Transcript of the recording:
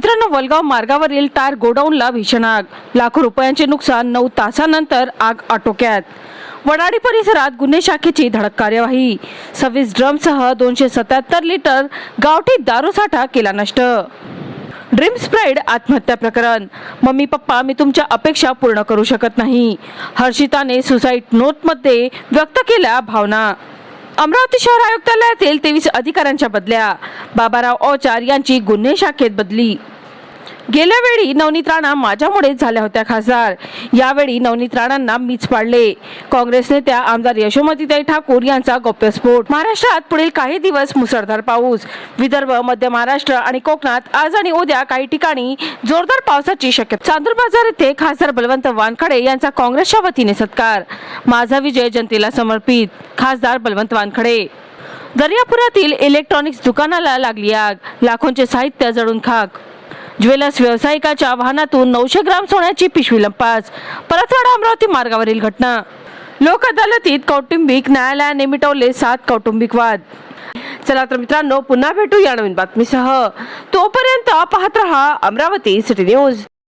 मित्रांनो वलगाव मार्गावरील टायर गोडाऊनला भीषण आग. लाखो रुपयांचे नुकसान नऊ तासानंतर आग आटोक्यात. वडाडी परिसरात गुन्हे शाखेची धडक कार्यवाही. सव्वीस ड्रमसह दोनशे सत्याहत्तर लिटर गावठी दारू साठा केला नष्ट. ड्रीम स्प्राईड आत्महत्या प्रकरण. मम्मी पप्पा मी तुमच्या अपेक्षा पूर्ण करू शकत नाही. हर्षिताने सुसाईड नोटमध्ये व्यक्त केल्या भावना. अमरावती शहर आयुक्तालयातील तेवीस अधिकाऱ्यांच्या बदल्या बाबाराव औचार यांची गुन्हे शाखेत बदली. गेल्या वेळी नवनीत राणा माझ्यामुळेच झाल्या होत्या खासदार. यावेळी नवनीत राणांना मीच पाडले. काँग्रेस नेत्या आमदार यशोमतीताई ठाकूर यांचा गौप्यस्फोट महाराष्ट्रात पुढील काही दिवस मुसळधार पाऊस. विदर्भ मध्य महाराष्ट्र आणि कोकणात आज आणि उद्या काही ठिकाणी जोरदार पावसाची शक्यता. चांदूर बाजार येथे खासदार बलवंत वानखडे यांचा काँग्रेसच्या वतीने सत्कार. माझा विजय जनतेला समर्पित. खासदार बलवंत वानखडे. दर्यापुरातील इलेक्ट्रॉनिक्स दुकानाला लागली आग. लाखोंचे साहित्य जळून खाक. ज्वेलर्स व्यावसायिकाच्या वाहनातून नऊशे ग्राम सोन्याची पिशवी लंपास. परतवाडा अमरावती मार्गावरील घटना. लोक अदालतीत कौटुंबिक न्यायालयाने मिटवले सात कौटुंबिक वाद. चला तर मित्रांनो पुन्हा भेटू या नवीन बातमीसह. तोपर्यंत पाहत रहा अमरावती सिटी न्यूज.